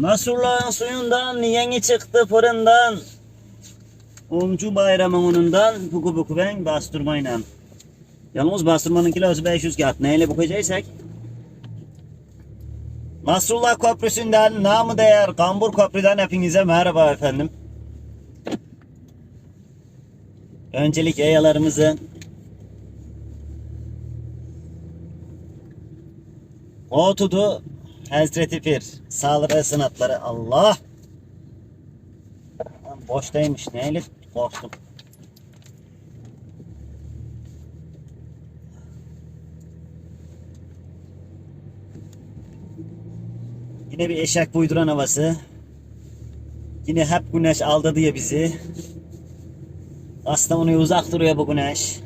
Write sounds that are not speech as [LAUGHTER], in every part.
Nasullah'ın suyundan yeni çıktı fırından. Umcu bayramının buku buku ben bastırmayla. Yalnız bastırmanın kilosu 500 kağıt. Neyle bukacaksak? Nasrullah Köprüsü'nden namı değer Kambur Köprü'den hepinize merhaba efendim. Öncelik yayalarımızı Otudu Hazreti Pir sağlığı sınatları Allah Lan boştaymış neyle korktum. Yine bir eşek buyduran havası. Yine hep güneş aldı diye bizi. Kastamonu'ya uzak duruyor bu güneş.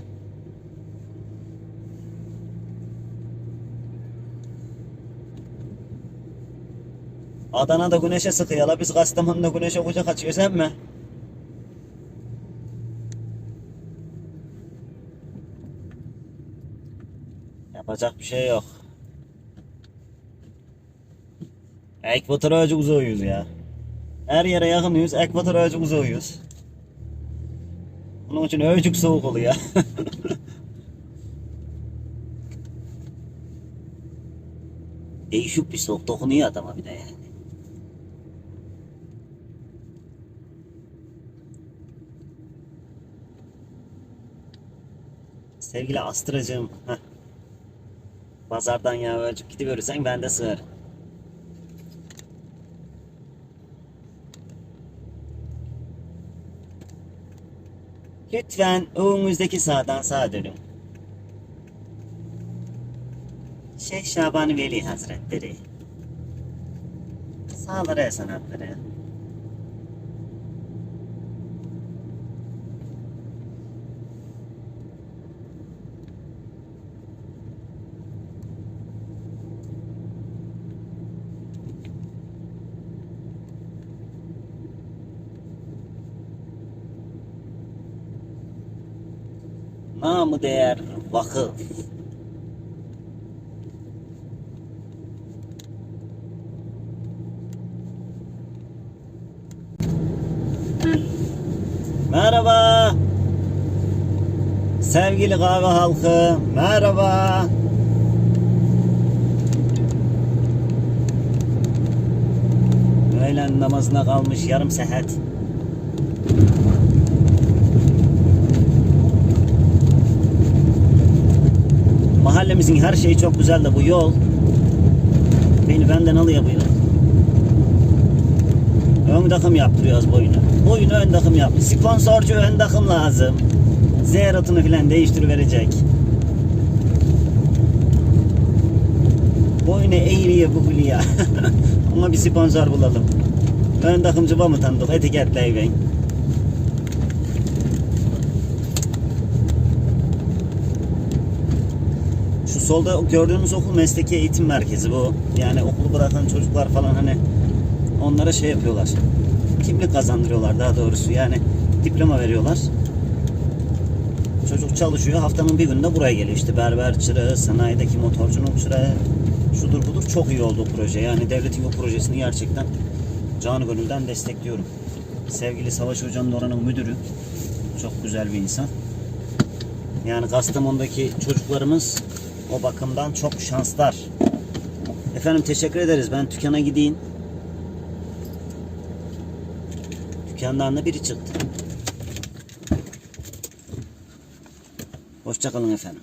Adana'da güneşe sıkıyor la biz Kastamonu'da güneşe kucak açıyoruz hem mi? Yapacak bir şey yok. Ekvator ağacı uzayıyoruz ya. Her yere yakınıyoruz, ekvator ağacı uzayıyoruz. Bunun için öcük soğuk oluyor. Değişik bir soğuk dokunuyor adama bir de yani. Sevgili Astracığım. heh. Pazardan ya öcük gidiverirsen ben de sığarım. Lütfen önümüzdeki sağdan sağa dönün. Şeyh Şaban Veli Hazretleri. Sağları sanatları. Namı değer vakıf. Merhaba. Sevgili kahve halkı, merhaba. Öğlen namazına kalmış yarım saat. Mahallemizin her şeyi çok güzel de bu yol beni benden alıyor bu yol. Ön takım yaptırıyoruz boyunu. Boyunu ön takım yap. Sponsorcu ön takım lazım. Zeratını filan değiştiriverecek. Boyunu eğriye bu hülya. [LAUGHS] Ama bir sponsor bulalım. Ön takımcı mı tanıdık? Etiketleyin. Solda gördüğünüz okul mesleki eğitim merkezi bu. Yani okulu bırakan çocuklar falan hani onlara şey yapıyorlar. Kimlik kazandırıyorlar daha doğrusu. Yani diploma veriyorlar. Çocuk çalışıyor. Haftanın bir günde buraya geliyor. İşte berber çırağı, sanayideki motorcunun çırağı. Şudur budur. Çok iyi oldu proje. Yani devletin bu projesini gerçekten canı gönülden destekliyorum. Sevgili Savaş Hocam da oranın müdürü. Çok güzel bir insan. Yani Kastamonu'daki çocuklarımız o bakımdan çok şanslar. Efendim teşekkür ederiz. Ben dükkana gideyim. Dükkandan da biri çıktı. Hoşçakalın efendim.